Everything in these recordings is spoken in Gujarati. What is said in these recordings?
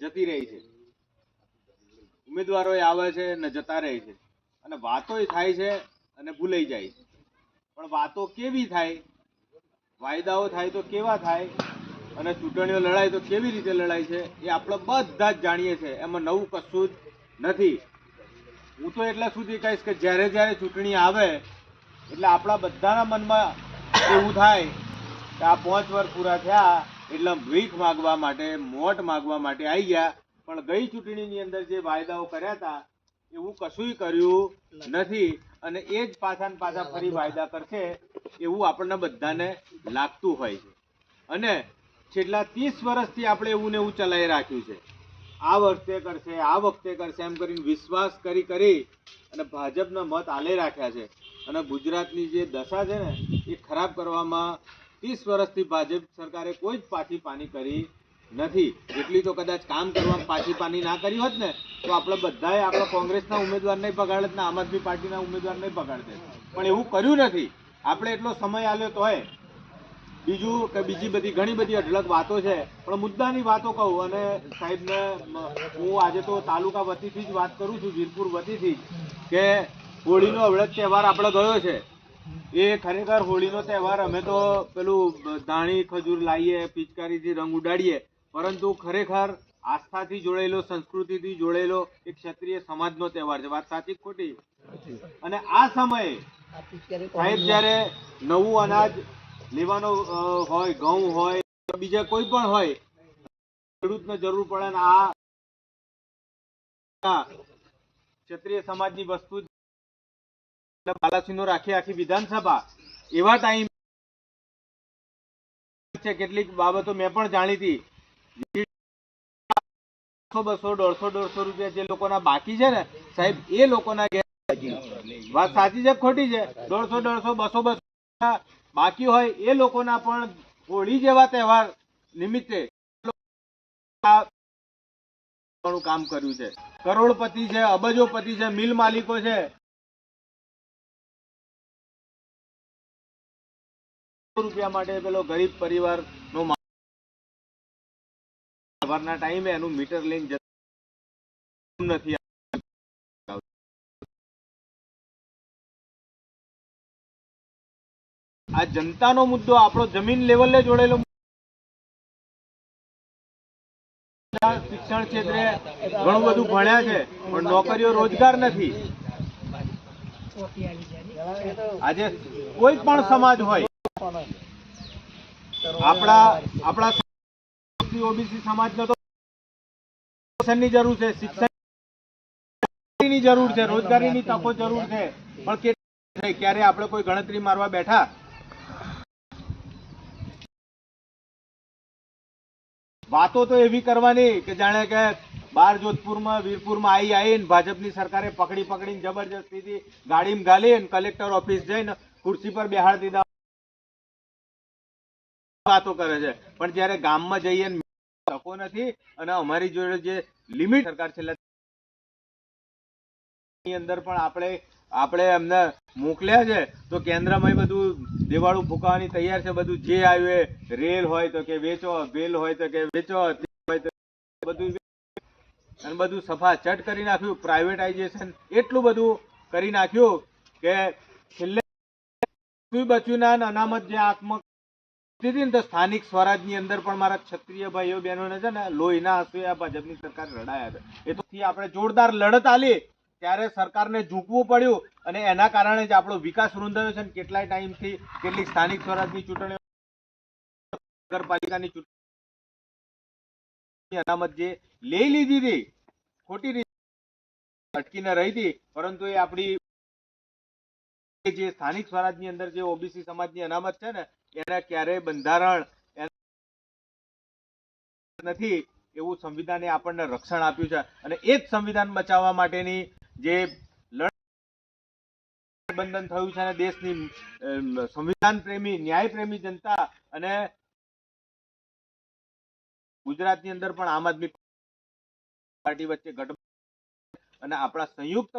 જતી રહી છે. ઉમેદવારો આવે છે ને જતા રહે છે. અને વાતોય થાય છે અને ભૂલાઈ જાય છે. પણ વાતો કેવી થાય? વાયદાઓ થાય તો કેવા થાય? અને ચૂંટણીઓ લડાય તો કેવી રીતે લડાય છે? એ આપણે બધા જ જાણીએ છીએ એમાં નવું કશું જ નથી. હું તો એટલા સુધી કહીશ કે જ્યારે જ્યારે ચૂંટણી આવે, એટલે આપણા બધાના મનમાં એવું થાય કે આ પાંચ વર્ષ પૂરા થયા એટલે ભીખ માગવા માટે, મોટ માગવા માટે આવી ગયા. પણ ગઈ ચૂંટણીની અંદર જે વાયદાઓ કર્યા હતા, એવું કશું કર્યું નથી. અને એ જ પાછા ને પાછા ફરી વાયદા કરશે, એવું આપણને બધાને લાગતું હોય છે. અને છેલ્લા ત્રીસ વર્ષથી આપણે એવું ને એવું ચલાવી રાખ્યું છે. આ વર્ષે કરશે, આ વખતે કરશે, એમ કરીને વિશ્વાસ કરી કરી અને ભાજપના મત આલે રાખ્યા છે. અને ગુજરાતની જે દશા છે ને, એ ખરાબ કરવામાં ત્રીસ વર્ષથી ભાજપ સરકારે કોઈ જ પાછી પાની કરી નથી. એટલી તો કદાચ કામ કરવામાં પાછી પાની ના કરી હોત ને, તો આપણે બધાએ આપણા કોંગ્રેસના ઉમેદવારને પગાડત ને આમ આદમી પાર્ટીના ઉમેદવારને પગાડતે પણ એવું કર્યું નથી. આપણે એટલો સમય આલ્યો તોય બીજું કે બીજી બધી ઘણી બધી અઢળક વાતો છે. પણ મુદ્દાની વાતો કહું અને સાહેબને હું આજે તો તાલુકા વતીથી જ વાત કરું છું, વીરપુર વતીથી કે હોળીનો અવળત તહેવાર આપણે ગયો છે. એ ખરેખર હોળીનો તહેવાર અમે તો પેલું ધાણી, ખજૂર લાવીએ પિચકારીથી રંગ ઉડાડીએ, પરંતુ ખરેખર આસ્થાથી જોડેલો સંસ્કૃતિથી જોડેલો એક ક્ષત્રિય સમાજનો તહેવાર છે. વાત સાચી ખોટી? અને આ સમયે સાહેબ, જ્યારે નવું અનાજ લેવાનો હોય, ઘઉં હોય, બીજા કોઈ પણ હોય, ખેડૂતને જરૂર પડે ને આ ક્ષત્રિય સમાજની વસ્તુ બાલાસિંહનો રાખી આખી વિધાનસભા. એવા ટાઈમ છે, કેટલીક બાબતો મેં પણ જાણી બસો, દોઢસો દોઢસો રૂપિયા જે લોકોના બાકી છે ને, સાહેબ, એ લોકોના વાત સાચી છે ખોટી છે? દોઢસો દોઢસો, બસો બસો બાકી હોય એ લોકોના પણ હોળી જેવા તહેવાર નિમિત્તે કામ કર્યું છે. કરોડપતિ છે, અબજોપતિ છે, મિલ માલિકો છે. રૂપિયા માટે પેલો ગરીબ પરિવાર નો સવારના ટાઈમે એનું મીટર જતું નથી આ જનતાનો મુદ્દો, આપણો જમીન લેવલે જોડેલો શિક્ષણ ક્ષેત્રે ઘણું બધું ભણ્યા છે, પણ નોકરીઓ રોજગાર નથી. આજે કોઈ પણ સમાજ હોય વાતો તો એવી કરવાની કે જાણે કે બાર જોધપુરમાં, વીરપુરમાં આવી આવીને ભાજપની સરકારે પકડી પકડીને જબરજસ્તીથી ગાડીમાં ઘાલીને કલેક્ટર ઓફિસ જઈને ખુરશી પર બેહાડી દીધા. વાતો કરે છે. પણ જ્યારે ગામમાં જઈએ તકો નથી અને અમારી જોડે જે લિમિટ સરકાર છેલ્લા અંદર પણ આપણે આપણે એમને મોકલ્યા છે, તો કેન્દ્રમાં બધું દેવાળું ફૂંકાવાની તૈયાર છે, બધું જે આવ્યું એ રેલ હોય તો કે વેચો, વેલ હોય તો કે વેચો હોય તો બધું અને બધું સફા ચટ કરી નાખ્યું પ્રાઇવેટાઇઝેશન એટલું બધું કરી નાખ્યું કે છેલ્લે બચ્યું ના અનામત જે આંખમાં ને તો સ્થાનિક સ્વરાજની અંદર પણ મારા ક્ષત્રિય ભાઈઓ બહેનોને છે ને લોહીના આંસુ આ ભાજપની સરકાર રડાયા હતા. એ તો આપણે જોરદાર લડત આલી, ત્યારે સરકારને ઝૂકવું પડ્યું અને એના કારણે જ આપણો વિકાસ રૂંધાયો છે ને કેટલાય ટાઈમથી કેટલીક સ્થાનિક સ્વરાજની ચૂંટણીઓ, નગરપાલિકાની ચૂંટણી અનામત જે લઈ લીધી હતી, ખોટી રીતે અટકીને રહી હતી, પરંતુ એ આપણી જે સ્થાનિક સ્વરાજની અંદર જે ઓબીસી સમાજની અનામત છે ને, એને ક્યારેય બંધારણ નથી એવું સંવિધાને આપણને રક્ષણ આપ્યું છે. અને એ જ સંવિધાન બચાવવા માટેની જે બંધન થયું છે અને દેશની સંવિધાન પ્રેમી, ન્યાય પ્રેમી જનતા અને ગુજરાતની અંદર પણ આમ આદમી પાર્ટી વચ્ચે ગઠબંધન અને આપણા સંયુક્ત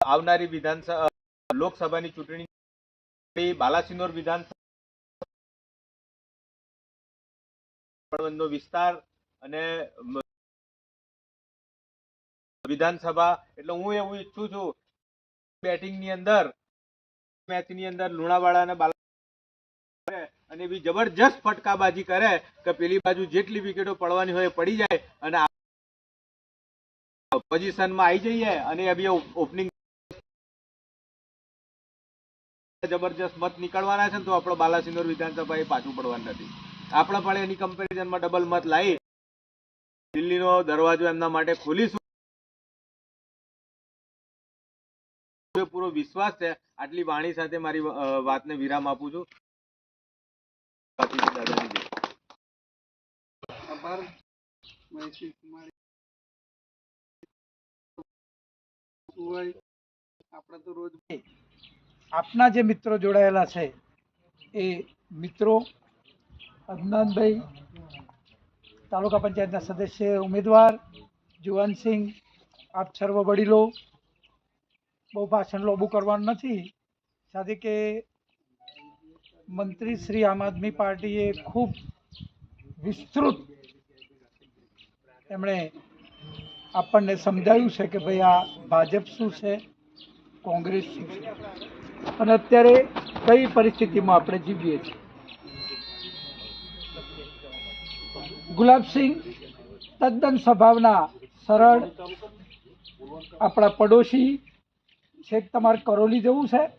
આવનારી વિધાનસભા લોકસભાની ચૂંટણી બાલાસિનોર વિધાનસભા વિસ્તાર અને વિધાનસભા એટલે હું એવું ઈચ્છું છું બેટિંગની અંદર, મેચની અંદર લુણાવાડા અને બાલા અને એવી જબરજસ્ત ફટકાબાજી કરે કે પેલી બાજુ જેટલી વિકેટો પડવાની હોય પડી જાય અને પોઝિશનમાં આવી જઈએ અને અભી ઓપનિંગ જબરજસ્ત મત નીકળવાના છે ને તો આપણો બાલાસિનોર વિધાનસભા એ પાછું પડવાનું નથી. આપણે પણ એની કમ્પેરિઝનમાં ડબલ મત લાવી. દિલ્હીનો દરવાજો એમના માટે ખોલીશું. પૂરો વિશ્વાસ છે. આટલી વાણી સાથે મારી વાતને વિરામ આપું છું. આભાર. મહેશી કુમારી. આપણે તો રોજ આપના જે મિત્રો જોડાયેલા છે એ મિત્રો અદનાનભાઈ તાલુકા પંચાયતના સદસ્ય ઉમેદવાર જુવાનસિંહ આપ સર્વ વડીલો બહુ ભાષણ લોબુ કરવાનું નથી. સાથે કે મંત્રી શ્રી આમ આદમી પાર્ટીએ ખૂબ વિસ્તૃત એમણે આપણને સમજાવ્યું છે કે ભાઈ આ ભાજપ શું છે, કોંગ્રેસ શું છે. અને અત્યારે કઈ પરિસ્થિતિમાં આપણે જીવીએ છીએ? ગુલાબસિંહ તદ્દન સ્વભાવના સરળ, આપણા પડોશી છેક તમારે કરોલી જવું છે?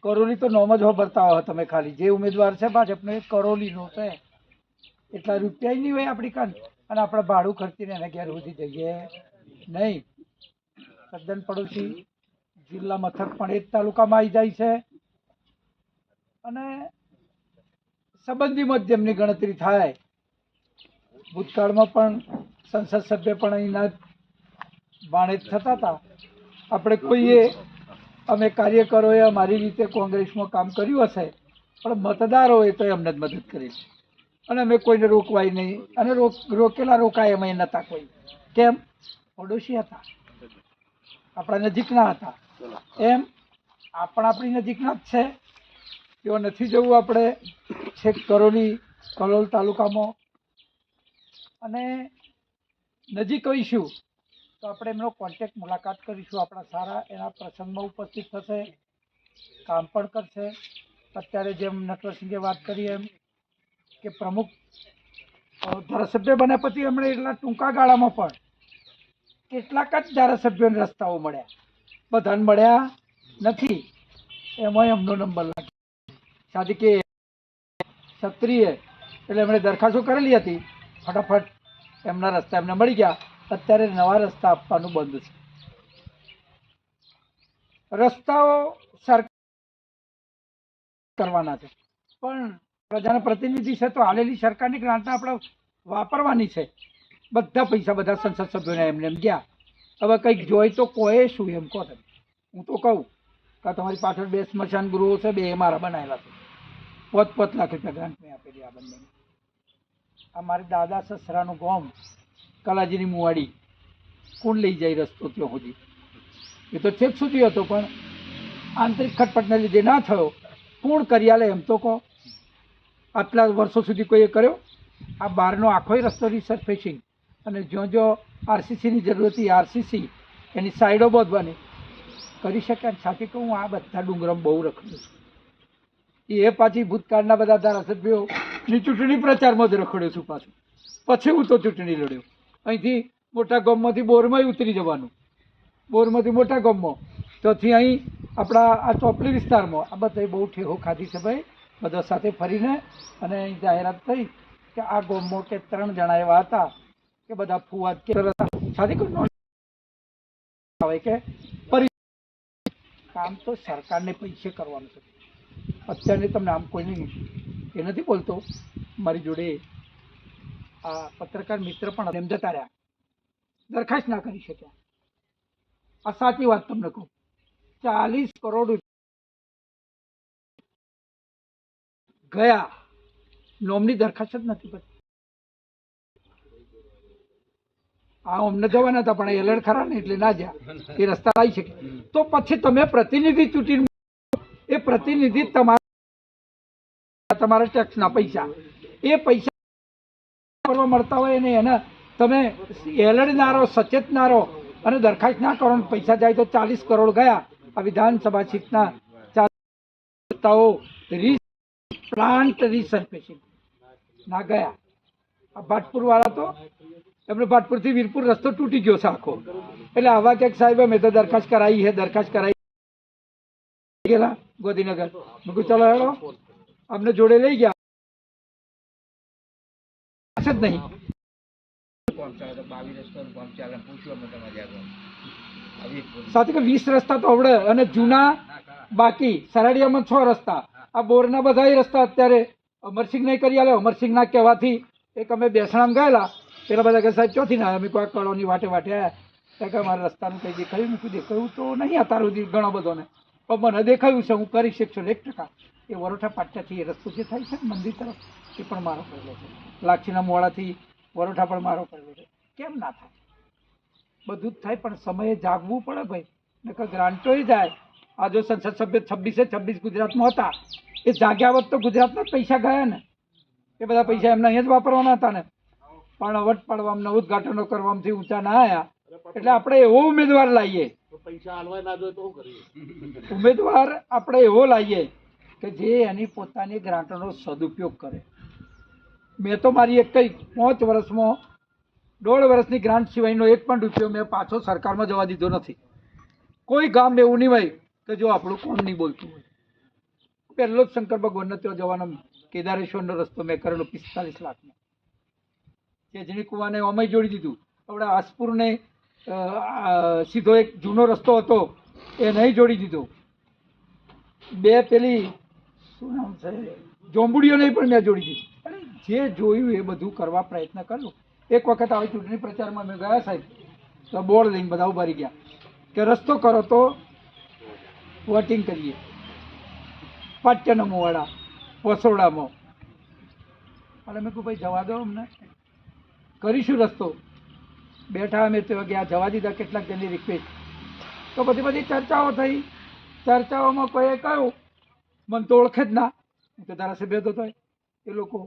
કરોલી તો નોમ જ વાપરતા હોય તમે ખાલી. જે ઉમેદવાર છે ભાજપનો એ કરોલીનો છે. એટલા રૂપિયા નહીં હોય આપણી કાન. અને આપણે ભાડું ખર્ચીને એને ઘેર સુધી જઈએ. નહીં. તદ્દન પડોશી જિલ્લા મથક પણ એ જ તાલુકામાં આવી જાય છે. અને સંબંધીમાં જ ગણતરી થાય. ભૂતકાળમાં પણ સંસદ સભ્ય પણ અહીંના બાણે થતા હતા. આપણે કોઈએ અમે કાર્યકરોએ અમારી રીતે કોંગ્રેસમાં કામ કર્યું હશે, પણ મતદારોએ તો અમને જ મદદ કરી છે. અને અમે કોઈને રોકવાય નહીં, અને રોક, રોકેલા રોકાય અમે નહોતા કોઈ. કેમ? પડોશી હતા. આપણા નજીકના હતા. એમ આપણા આપણી નજીકના જ છે. તેઓ નથી જવું આપણે છેક કરોલી, કલોલ તાલુકામાં. અને નજીક હોઈશું. તો આપણે એમનો કોન્ટેક મુલાકાત કરીશું આપણા સારા એના પ્રસંગમાં ઉપસ્થિત થશે, કામ પણ કરશે. અત્યારે જેમ નટવરસિંહે વાત કરી એમ કે પ્રમુખ ધારાસભ્ય બન્યા પછી એમણે એટલા ટૂંકા ગાળામાં પણ કેટલાક જ ધારાસભ્યોને રસ્તાઓ મળ્યા. બધાને મળ્યા નથી. એમાં એમનો નંબર લાગ્યો. સાદી કે ક્ષત્રિય એટલે એમણે દરખાસ્તો કરેલી હતી. ફટાફટ એમના રસ્તા એમને મળી ગયા. અત્યારે નવા રસ્તા આપવાનું બંધ છે. રસ્તાઓ સરકાર કરવાના છે. પણ પ્રજાના પ્રતિનિધિ છે તો હાલેલી સરકારની ગ્રાન્ટ આપણે વાપરવાની છે. બધા પૈસા બધા સંસદ સભ્યોને એમને એમ ગયા. હવે કંઈક જોઈ તો કોઈ શું એમ કહો તમે. હું તો કહું કે તમારી પાછળ બે સ્મશાન ગૃહો છે, બે મારા બનાવેલા છે. પોત પોત લાખ રૂપિયા ગ્રાન્ટ મેં આપેલી આ બંને આ મારી દાદા સસરાનું ગોમ કલાજીની મુવાડી કોણ લઈ જાય રસ્તો ત્યાં સુધી? એ તો છેક સુધી હતો, પણ આંતરિક ખટપટને લીધે ના થયો. કોણ કરી આલે એમ તો કહો. આટલા વર્ષો સુધી કોઈએ કર્યો? આ બહારનો આખોય રસ્તો રિસર્ફેસિંગ અને જો જો આરસીસીની જરૂર હતી, આરસીસી એની સાઈડો બોધવાની કરી શકે છાતી સાથે કહું, આ બધા ડુંગરમ બહુ રખડું છું. એ પાછી ભૂતકાળના બધા ધારાસભ્યોની ચૂંટણી પ્રચારમાં જ રખડ્યો છું પાછું. પછી હું તો ચૂંટણી લડ્યો. અહીંથી મોટા ગામમાંથી બોરમાંય ઉતરી જવાનું. બોરમાંથી મોટા ગામમાં. તોથી અહીં આપણા આ ચોપડી વિસ્તારમાં. આ બધા બહુ ઠેહો ખાધી છે ભાઈ. બધા સાથે ફરીને અને અહીં જાહેરાત થઈ કે આ ગામમાં કે ત્રણ જણા એવા હતા કે બધા ફુવાદ કે સાથે આવે કે પરી કામ તો સરકારને પૈસે કરવાનું છે. અત્યારે તમને આમ કોઈ નહીં એ નથી બોલતો. મારી જોડે આ પત્રકાર મિત્ર પણ એમ જતા રહ્યા. દરખાસ્ત ના કરી શક્યા. આ સાચી વાત તમને કહું. ચાલીસ કરોડ ગયા. નોમની દરખાસ્ત નથી પછી આ અમને જવાના હતા, પણ એલર્ટ ખરા ને એટલે ના જ્યાં. એ રસ્તા આવી શકે. તો પછી તમે પ્રતિનિધિ ચૂંટી એ પ્રતિનિધિ તમારા તમારા ટેક્સના પૈસા. એ પૈસા કરવા મળતા હોય ને એના તમે એલડનારો સચેતનારો અને દરખાસ્ત ના કરો પૈસા જાય તો ચાલીસ કરોડ ગયા. આ વિધાનસભા સીટના રસ્તાઓ પ્લાન્ટ રિસર્ફેસિંગ ના ગયા. આ ભાટપુર વાળા તો એમને ભાટપુરથી વીરપુર રસ્તો તૂટી ગયો છે આખો. એટલે આવા ક્યાંક સાહેબ મેં તો દરખાસ્ત કરાવી છે, દરખાસ્ત કરાવી ગયેલા ગોધીનગર. મેં કહ્યું ચલો હેડો, અમને જોડે લઈ ગયા. જ નહીં. સાથે કે વીસ રસ્તા તો આવડે અને જૂના બાકી સરાડિયામાં છ રસ્તા. આ બોરના બધા રસ્તા અત્યારે અમરસિંહ નહીં કરી આલે અમરસિંહ ના કહેવાથી એક અમે બેસણામ ગયેલા. પેલા બધા કે સાહેબ ચોથી ના અમે કોઈ કળોની વાટે વાટે આવ્યા. કે મારા રસ્તાનું કંઈ દેખાયું મૂકી દેખાયું તો નહીં અત્યાર સુધી ઘણો બધો ને પણ મને દેખાયું છે, હું કરી શકશો એક ટકા. એ વરોઠા પાટિયાથી એ રસ્તો જે થાય છે મંદિર તરફ, એ પણ મારો કરેલો છે. લાક્ષીના મોડાથી વરોઠા પણ મારો કરેલો છે. કેમ ના થાય? બધું જ થાય, પણ સમયે જાગવું પડે ભાઈ. નકર ગ્રાન્ટોય જાય. આ જો સંસદ સભ્ય છવ્વીસે છવ્વીસ ગુજરાતમાં હતા, એ જાગ્યા વખત તો ગુજરાતના જ પૈસા ગયા ને. એ બધા પૈસા એમને અહીંયા જ વાપરવાના હતા ને. પણ અવટ પાડવામાં ઉદઘાટનો કરવામાંથી ઊંચા ના આવ્યા એટલે આપણે એવો ઉમેદવાર લાવીએ. ઉમેદવાર આપણે એવો લાવીએ કે જે એની પોતાની ગ્રાન્ટનો સદુપયોગ કરે. મેં તો મારી એક કઈ પાંચ વર્ષમાં, દોઢ વર્ષની ગ્રાન્ટ સિવાયનો એક પણ રૂપિયો મેં પાછો સરકારમાં જવા દીધો નથી. કોઈ ગામ એવું નહીં હોય કે જો આપણું કોણ નહીં બોલતું હોય. પહેલો જ શંકર ભગવાનનો ત્યાં જવાનો કેદારેશ્વરનો રસ્તો મેં કરેલો પિસ્તાલીસ લાખનો. જેજણી કુવાને અમે જોડી દીધું. આપણે આસપુરને સીધો એક જૂનો રસ્તો હતો એ નહીં જોડી દીધો. બે પેલી શું નામ છે? જોંબુડીઓ નહીં પણ મેં જોડી દીધી. અને જે જોયું એ બધું કરવા પ્રયત્ન કર્યો. એક વખત આવી ચૂંટણી પ્રચારમાં મેં ગયા સાહેબ તો બોર્ડ લઈને બધા ઊભા ગયા. કે રસ્તો કરો તો વોટિંગ કરીએ. પાટ્યનમોવાળા વસોડામાં. અને મેં કહું ભાઈ જવા દો અમને. કરીશું રસ્તો. બેઠા અમે તો ગયા, જવા દીધા કેટલાક જણની રિક્વેસ્ટ તો પછી બધી ચર્ચાઓ થઈ. ચર્ચાઓમાં કોઈએ કહ્યું, મને તો ઓળખે જ ના. તો ધારાસભ્ય તો થાય એ લોકો